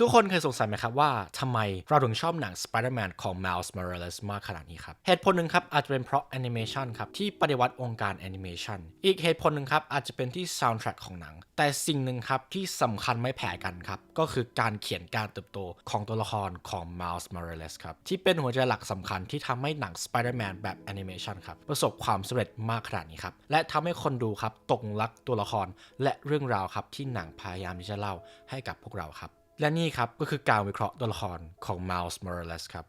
ทุกคนเคยสงสัยไหมครับว่าทำไมเราถึงชอบหนัง Spider-Man ของ Miles Morales มากขนาดนี้ครับ เหตุผลหนึ่งครับอาจจะเป็นเพราะแอนิเมชันครับ ที่ปฏิวัติวงค์การแอนิเมชันอีกเหตุผลหนึ่งครับ อาจจะเป็นที่ soundtrack ของหนัง แต่สิ่งหนึ่งครับ ที่สำคัญไม่แพ้กันครับ ก็คือการเขียนการเติบโตของตัวละครของ Miles Morales ครับ ที่เป็นหัวใจหลักสำคัญที่ทำให้หนัง Spider-Man แบบแอนิเมชันครับ ประสบความสำเร็จมากขนาดนี้ครับและทำให้คนดูครับตกหลุมรักตัวละคร และเรื่องราวครับที่หนังพยายามที่จะเล่าให้กับพวกเราครับ และนี่ครับก็คือการวิเคราะห์ตัวละครของ Miles Morales ครับ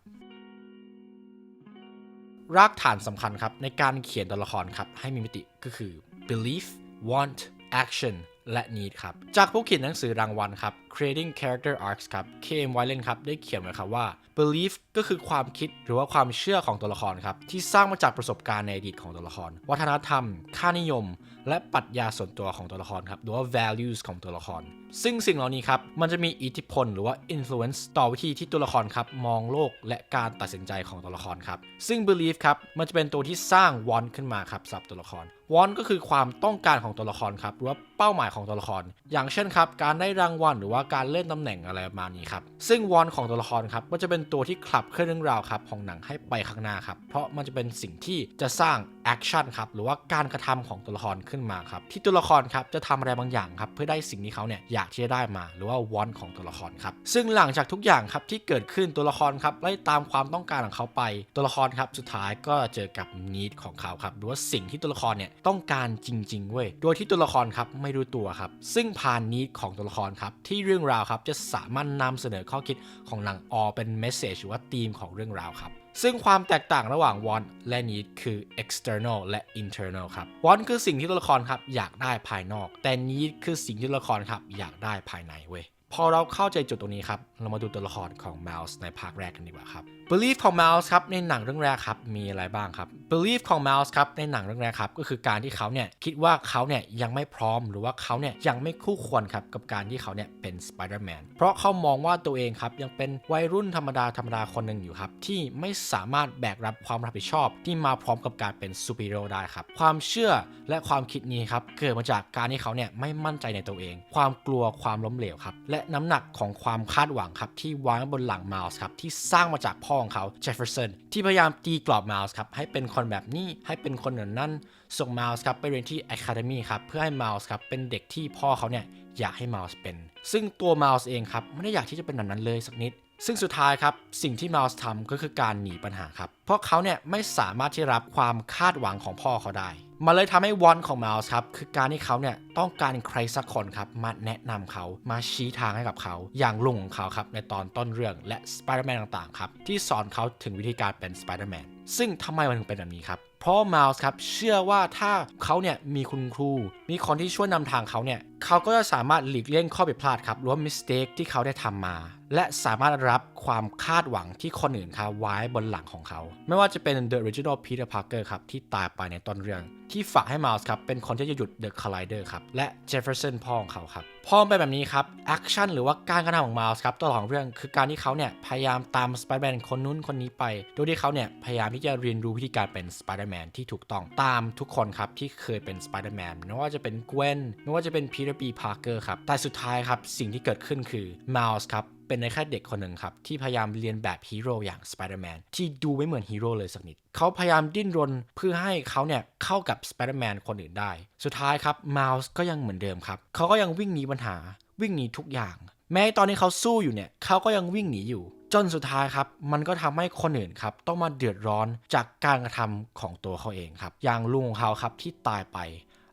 รากฐานสำคัญครับในการเขียนตัวละครครับให้มีมิติก็คือ belief want action และ need ครับ จากผู้เขียนหนังสือรางวัลครับ creating character arcs ครับ KM w i l e n ครับได้เขียนไว้ครับว่า belief ก็คือความคิดหรือว่าความเชื่อของตัวละครครับ ที่สร้างมาจากประสบการณ์ในอดีตของตัวละคร วัฒนธรรม ค่านิยม และปรัชญาส่วนตัวของตัวละครครับหรือว่า values ของตัวละคร ซึ่งสิ่งเหล่านี้ครับ มันจะมีอิทธิพลหรือว่า influence ต่อวิธีที่ตัวละครครับมองโลกและการตัดสินใจของตัวละครครับ ซึ่ง belief ครับมันจะเป็นตัวที่สร้าง want ขึ้นมาครับสำหรับตัวละคร want ก็คือความต้องการของตัวละครครับหรือว่าเป้าหมายของตัวละคร อย่างเช่นครับ การได้รางวัลหรือว่าการเล่นตำแหน่งอะไรประมาณนี้ครับ ซึ่งวอนของตัวละครครับก็จะเป็นตัวที่ขับเคลื่อนเรื่องราวครับของหนังให้ไปข้างหน้าครับ เพราะมันจะเป็นสิ่งที่จะสร้าง action ครับหรือว่าการกระทำของตัวละครขึ้นมาครับที่ตัวละครครับจะทำอะไรบางอย่างครับเพื่อได้สิ่งที่เขาเนี่ยอยากที่จะได้มา หรือว่า want ของตัวละครครับซึ่งหลังจากทุกอย่างครับที่เกิดขึ้นตัวละครครับไล่ตามความต้องการของเขาไป ตัวละครครับสุดท้ายก็เจอกับ need ของเขาครับหรือว่าสิ่งที่ตัวละครเนี่ยต้องการจริงๆเว้ยโดยที่ตัวละครครับไม่รู้ตัวครับซึ่งผ่าน need ของตัวละครครับที่เรื่องราวครับจะสามารถนำเสนอข้อคิดของหนังออเป็น message หรือว่าธีมของเรื่องราวครับ ซึ่งความแตกต่างระหว่าง want และ need คือ external และ internal ครับ want คือสิ่งที่ตัวละครครับอยากได้ภายนอก แต่ need คือสิ่งที่ตัวละครครับอยากได้ภายในเว้ยพอเราเข้าใจจุดตรงนี้ครับ เรามาดูตัวละครของ Mouse ในภาคแรกกันดีกว่าครับ Belief ของ Mouse ครับในหนังเรื่องแรกครับมีอะไรบ้างครับ Belief ของ Mouse ครับในหนังเรื่องแรกครับก็คือการที่เขาเนี่ยคิดว่าเขาเนี่ยยังไม่พร้อมหรือว่าเขาเนี่ยยังไม่คู่ควรครับกับการที่เขาเนี่ยเป็น Spider-Man เพราะเขามองว่าตัวเองครับยังเป็นวัยรุ่นธรรมดาธรรมดาคนหนึ่งอยู่ครับที่ไม่สามารถแบกรับความรับผิดชอบที่มาพร้อมกับการเป็นซูเปอร์ฮีโร่ได้ครับความเชื่อและความคิดนี้ครับเกิดมาจากการที่เขาเนี่ยไม่มั่นใจในตัวเอง ความกลัวความล้มเหลวครับและน้ำหนักของความคาดหวังครับที่วางบนหลังมาส์ครับที่สร้างมาจากพ่อของเขาเจฟเฟอร์สันที่พยายามตีกรอบมาส์ครับให้เป็นคนแบบนี้ให้เป็นคนเหนือนนั่นส่งมาส์ครับไปเรียนที่ Academy ครับเพื่อให้มาส์ครับเป็นเด็กที่พ่อเขาเนี่ยอยากให้มาส์เป็น ซึ่งตัวมาส์เองครับไม่ได้อยากที่จะเป็นแบบนั้นเลยสักนิดซึ่งสุดท้ายครับ สิ่งที่มาส์ทำก็คือการหนีปัญหาครับ เพราะเขาเนี่ยไม่สามารถที่รับความคาดหวังของพ่อเขาได้ มันเลยทำให้วอนของมาส์ครับคือการที่เขาเนี่ยต้องการใครสักคนครับมาแนะนำเขามาชี้ทางให้กับเขา อย่างลุงของเขาครับในตอนต้นเรื่องและสไปเดอร์แมนต่างๆครับที่สอนเขาถึงวิธีการเป็นสไปเดอร์แมนซึ่งทำไมมันถึงเป็นแบบนี้ครับเพราะมาส์ครับเชื่อว่าถ้าเขาเนี่ยมีคุณครู มีคนที่ช่วยนำทางเขาเนี่ยเขาก็จะสามารถหลีกเลี่ยงข้อผิดพลาดครับหรือว่ามิสเทคที่เขาได้ทำมา และสามารถรับความคาดหวังที่คนอื่นครับไว้บนหลังของเขา ไม่ว่าจะเป็น The Original Peter Parker ครับ ที่ตายไปในต้นเรื่อง ที่ฝากให้มาส์ครับ เป็นคนที่จะหยุด The Collider ครับ และ Jefferson พ่อของเขาครับพอเป็นแบบนี้ครับแอคชั่นหรือว่าการกระทำของมาส์ครับตลอดเรื่องคือการที่เขาเนี่ยพยายามตามสไปเดอร์แมนคนนู้นคนนี้ไป โดยที่เขาเนี่ยพยายามที่จะเรียนรู้วิธีการเป็นสไปเดอร์แมนที่ถูกต้องตามทุกคนครับที่เคยเป็นสไปเดอร์แมนไม่ว่าจะเป็นเกวนไม่ว่าจะเป็นพีเตอร์ปีพาร์เกอร์ครับแต่สุดท้ายครับสิ่งที่เกิดขึ้นคือมาส์ครับ เป็นในแค่เด็กคนหนึ่งครับ ที่พยายามเรียนแบบฮีโร่อย่างสไปเดอร์แมนที่ดูไม่เหมือนฮีโร่เลยสักนิด เขาพยายามดิ้นรนเพื่อให้เขาเนี่ยเข้ากับสไปเดอร์แมนคนอื่นได้ สุดท้ายครับมาส์ก็ยังเหมือนเดิมครับเขาก็ยังวิ่งหนีปัญหา วิ่งหนีทุกอย่าง แม้ตอนนี้เขาสู้อยู่เนี่ยเขาก็ยังวิ่งหนีอยู่ จนสุดท้ายครับ มันก็ทำให้คนอื่นครับต้องมาเดือดร้อนจากการกระทำของตัวเขาเองครับ อย่างลุงของเขาครับที่ตายไป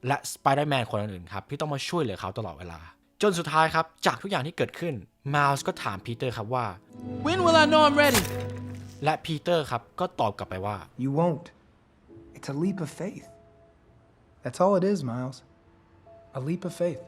และสไปเดอร์แมนคนอื่นครับที่ต้องมาช่วยเหลือเขาตลอดเวลา จนสุดท้ายครับจากทุกอย่างที่เกิดขึ้น มาส์ก็ถามพีเตอร์ครับว่า When will I know I'm ready? และพีเตอร์ครับก็ตอบกลับไปว่า You won't. It's a leap of faith. That's all it is, Miles. A leap of faith.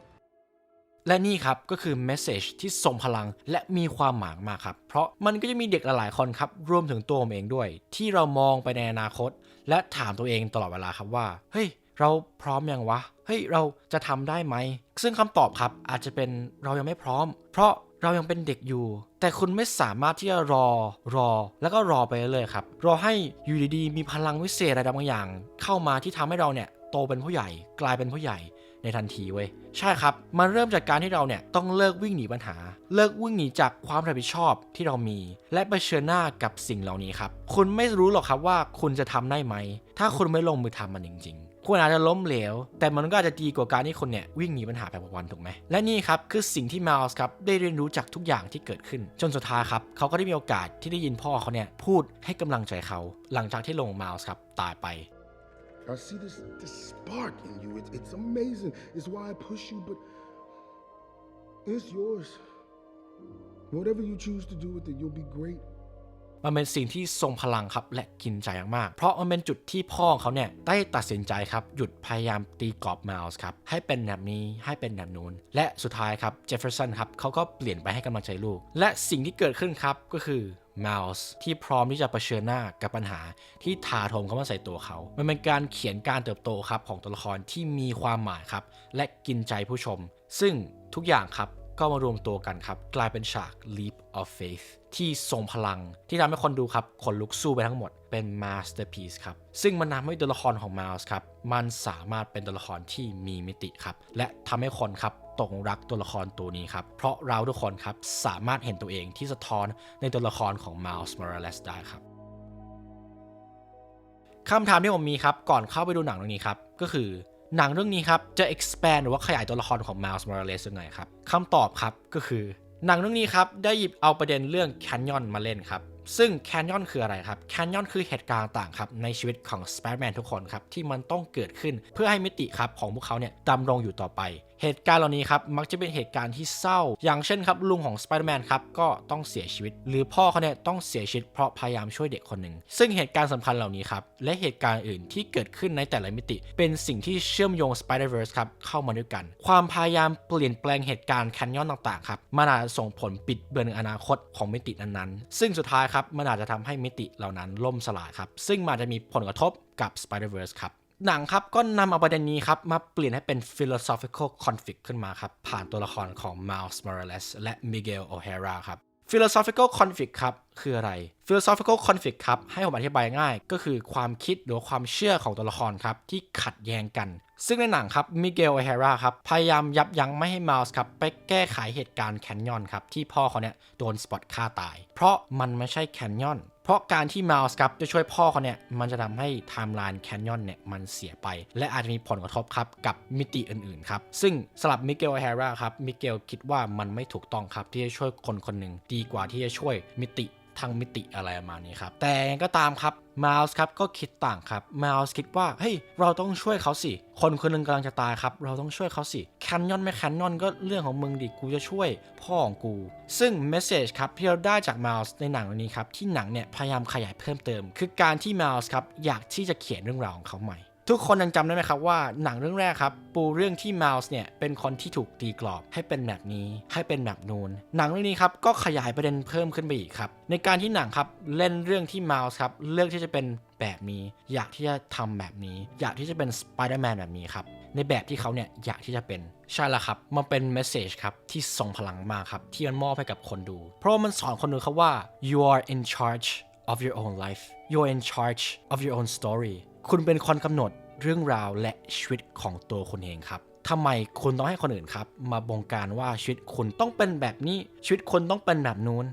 และนี่ครับก็คือเมสเซจที่ทรงพลังและมีความหมายมากครับ เพราะมันก็จะมีเด็กหลายๆคนครับ รวมถึงตัวผมเองด้วย ที่เรามองไปในอนาคต และถามตัวเองตลอดเวลาครับว่า เฮ้ย เราพร้อมยังวะ เฮ้ย เราจะทำได้ไหม ซึ่งคำตอบครับอาจจะเป็นเรายังไม่พร้อม เพราะ เรายังเป็นเด็กอยู่ แต่คุณไม่สามารถที่จะรอรอ แล้วก็รอไปเรื่อยครับ รอให้อยู่ดีๆมีพลังวิเศษอะไรบางอย่าง เข้ามาที่ทำให้เราเนี่ยโตเป็นผู้ใหญ่ กลายเป็นผู้ใหญ่ในทันทีเว้ยใช่ครับ มันเริ่มจากการที่เราเนี่ยต้องเลิกวิ่งหนีปัญหา เลิกวิ่งหนีจากความรับผิดชอบที่เรามี และเผชิญหน้ากับสิ่งเหล่านี้ครับ คุณไม่รู้หรอกครับว่าคุณจะทำได้ไหม ถ้าคุณไม่ลงมือทำมันจริง ๆ คุณอาจจะล้มเหลว แต่มันก็อาจจะดีกว่าการที่คุณเนี่ยวิ่งหนีปัญหาไปวันถูกไหมและนี่ครับคือสิ่งที่มาลส์ครับได้เรียนรู้จากทุกอย่างที่เกิดขึ้น จนสุดท้ายครับเขาก็ได้มีโอกาสที่ได้ยินพ่อเขาเนี่ยพูดให้กำลังใจเขาหลังจากที่ลงมาลส์ครับตายไป I see this this spark in you. It's it's amazing. It's why I push you, but it's yours. Whatever you choose to do with it, you'll be great. มันเป็นสิ่งที่ทรงพลังครับและกินใจมากๆ เพราะมันเป็นจุดที่พ่อเขาเนี่ยได้ตัดสินใจครับหยุดพยายามตีกรอบมาลส์ครับให้เป็นแบบนี้ให้เป็นแบบนู้นและสุดท้ายครับเจฟเฟอร์สันครับเขาก็เปลี่ยนไปให้กำลังใจลูก และสิ่งที่เกิดขึ้นครับก็คือมาลส์ที่พร้อมที่จะเผชิญหน้ากับปัญหาที่ถาโถมเข้ามาใส่ตัวเขา มันเป็นการเขียนการเติบโตครับของตัวละครที่มีความหมายครับและกินใจผู้ชม ซึ่งทุกอย่างครับ ก็มารวมตัวกันครับ กลายเป็นฉาก Leap of Faith ที่ทรงพลังที่ทำให้คนดูครับขนลุกสู้ไปทั้งหมดเป็น masterpiece ครับ ซึ่งมันทำให้ตัวละครของ Miles ครับ มันสามารถเป็นตัวละครที่มีมิติครับ และทำให้คนครับตกหลุมรักตัวละครตัวนี้ครับ เพราะเราทุกคนครับ สามารถเห็นตัวเองที่สะท้อนในตัวละครของ Miles Morales ได้ครับคำถามที่ผมมีครับ ก่อนเข้าไปดูหนังเรื่องนี้ครับ ก็คือ หนังเรื่องนี้ครับ จะ expand หรือว่าขยายตัวละครของ Miles Morales ยังไงครับคำตอบครับก็คือ หนังเรื่องนี้ครับ ได้หยิบเอาประเด็นเรื่องแคนยอนมาเล่นครับ ซึ่งแคนยอนคืออะไรครับแคนยอนคือเหตุการณ์ต่างครับ ในชีวิตของ Spider-Man ทุกคนครับ ที่มันต้องเกิดขึ้นเพื่อให้มิติครับของพวกเขาเนี่ยดำรงอยู่ต่อไปเหตุการณ์เหล่านี้ครับมักจะเป็นเหตุการณ์ที่เศร้า อย่างเช่นครับลุงของ Spider-Man ครับก็ต้องเสียชีวิต หรือพ่อเขาเนี่ยต้องเสียชีวิตเพราะพยายามช่วยเด็กคนหนึ่งซึ่งเหตุการณ์สำคัญเหล่านี้ครับและเหตุการณ์อื่นที่เกิดขึ้นในแต่ละมิติ เป็นสิ่งที่เชื่อมโยง Spider-Verse ครับเข้ามาด้วยกัน ความพยายามเปลี่ยนแปลงเหตุการณ์แคนยอนต่างๆครับมันอาจจะส่งผลปิดเบือนอนาคตของมิตินั้นๆ ซึ่งสุดท้ายครับมันอาจจะทำให้มิติเหล่านั้นล่มสลายครับซึ่งมันจะมีผลกระทบกับ Spider-Verse ครับ หนังครับก็นำเอาประเด็นนี้ครับ มาเปลี่ยนให้เป็น philosophical conflict ขึ้นมาครับ ผ่านตัวละครของ Miles Morales และ Miguel O'Hara ครับ philosophical conflict ครับ คืออะไร philosophical conflict ครับ ให้ผมอธิบายง่าย ก็คือความคิดหรือความเชื่อของตัวละครครับ ที่ขัดแย้งกัน ซึ่งในหนังครับ Miguel O'Hara ครับ พยายามยับยั้งไม่ให้ Miles ครับ ไปแก้ไขเหตุการณ์แคนยอนครับ ที่พ่อเขาเนี่ยโดนสปอตฆ่าตาย เพราะมันไม่ใช่แคนยอน เพราะการที่มาลส์ครับจะช่วยพ่อเขาเนี่ยมันจะทำให้ไทม์ไลน์แคนยอนเนี่ยมันเสียไป และอาจจะมีผลกระทบครับกับมิติอื่นๆครับซึ่งสำหรับมิเกลเฮร่าครับมิเกลคิดว่ามันไม่ถูกต้องครับที่จะช่วยคนคนหนึ่งดีกว่าที่จะช่วยมิติ ทางมิติอะไรประมาณนี้ครับ แต่ก็ตามครับมาส์ครับก็คิดต่างครับมาส์คิดว่าเฮ้ยเราต้องช่วยเขาสิ คนคนหนึงกำลังจะตายครับ เราต้องช่วยเขาสิแคนยอนไม่แคนยอนก็เรื่องของมึงดิกูจะช่วยพ่อของกู ซึ่งเมสเซจครับที่เราได้จากมาส์ในหนังเรื่องนี้ครับที่หนังเนี่ยพยายามขยายเพิ่มเติม คือการที่มาส์ครับอยากที่จะเขียนเรื่องราวของเขาใหม่ ทุกคนยังจำได้ไหมครับว่าหนังเรื่องแรกครับ ปูเรื่องที่มาส์เนี่ยเป็นคนที่ถูกตีกรอบให้เป็นแบบนี้ให้เป็นแบบนูนหนังเรื่องนี้ครับก็ขยายประเด็นเพิ่มขึ้นไปอีกครับ ในการที่หนังครับเล่นเรื่องที่มาส์ครับเลือกที่จะเป็นแบบนี้ อยากที่จะทำแบบนี้ อยากที่จะเป็นสไปเดอร์แมนแบบนี้ครับในแบบที่เขาเนี่ยอยากที่จะเป็นใช่แล้วครับ มันเป็นเมสเซจครับ ที่ทรงพลังมากครับ ที่มันมอบให้กับคนดู เพราะมันสอนคนดูครับว่า you are in charge of your own life you're in charge of your own story คุณเป็นคนกำหนดเรื่องราวและชีวิตของตัวคุณเองครับทำไมคุณต้องให้คนอื่นครับ มาบงการว่าชีวิตคุณต้องเป็นแบบนี้ ชีวิตคุณต้องเป็นแบบนู้น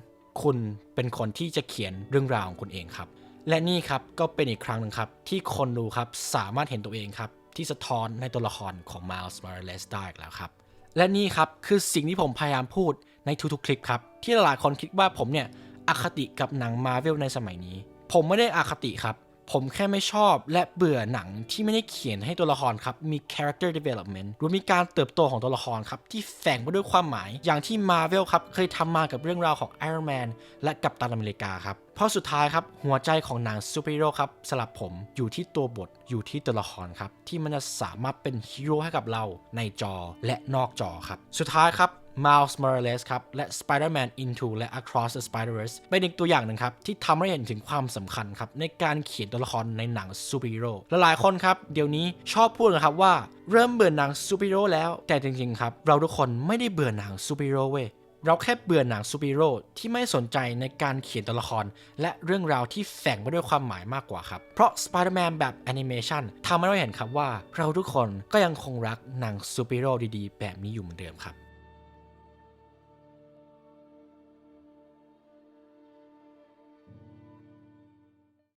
คุณเป็นคนที่จะเขียนเรื่องราวของคุณเองครับ และนี่ครับก็เป็นอีกครั้งหนึ่งครับ ที่คนดูครับสามารถเห็นตัวเองครับ ที่สะท้อนในตัวละครของ Miles Morales ได้อีกแล้วครับ และนี่ครับคือสิ่งที่ผมพยายามพูดในทุกๆคลิปครับ ที่หลายคนคิดว่าผมเนี่ยอคติกับหนังมาเวลในสมัยนี้ ผมไม่ได้อคติครับ ผมแค่ไม่ชอบและเบื่อหนังที่ไม่ได้เขียนให้ตัวละครครับ มี character development หรือมีการเติบโตของตัวละครครับ ที่แฝงไปด้วยความหมาย อย่างที่ Marvel ครับ เคยทำมากับเรื่องราวของ Iron Man และกัปตันอเมริกาครับ เพราะสุดท้ายครับ หัวใจของหนังซูเปอร์ฮีโร่ครับสำหรับผมอยู่ที่ตัวบทอยู่ที่ตัวละครครับ ที่มันจะสามารถเป็นฮีโร่ให้กับเราในจอและนอกจอครับ สุดท้ายครับ Miles Morales ครับ และ Spider-Man Into และ Across the Spider-Verse เป็นอีกตัวอย่างหนึ่งครับ ที่ทำให้เห็นถึงความสำคัญครับ ในการเขียนตัวละครในหนังซูเปอร์ฮีโร่และหลายคนครับ เดี๋ยวนี้ชอบพูดนะครับว่าเริ่มเบื่อหนังซูเปอร์ฮีโร่แล้ว แต่จริง ๆ ครับ เราทุกคนไม่ได้เบื่อหนังซูเปอร์ฮีโร่เว้ยเราแค่เบื่อหนังซูเปอร์ฮีโร่ที่ไม่สนใจในการเขียนตัวละคร และเรื่องราวที่แฝงไปด้วยความหมายมากกว่าครับ เพราะ Spider-Man แบบแอนิเมชันทำให้เราเห็นครับว่า เราทุกคนก็ยังคงรักหนังซูเปอร์ฮีโร่ดีๆ แบบนี้อยู่เหมือนเดิมครับ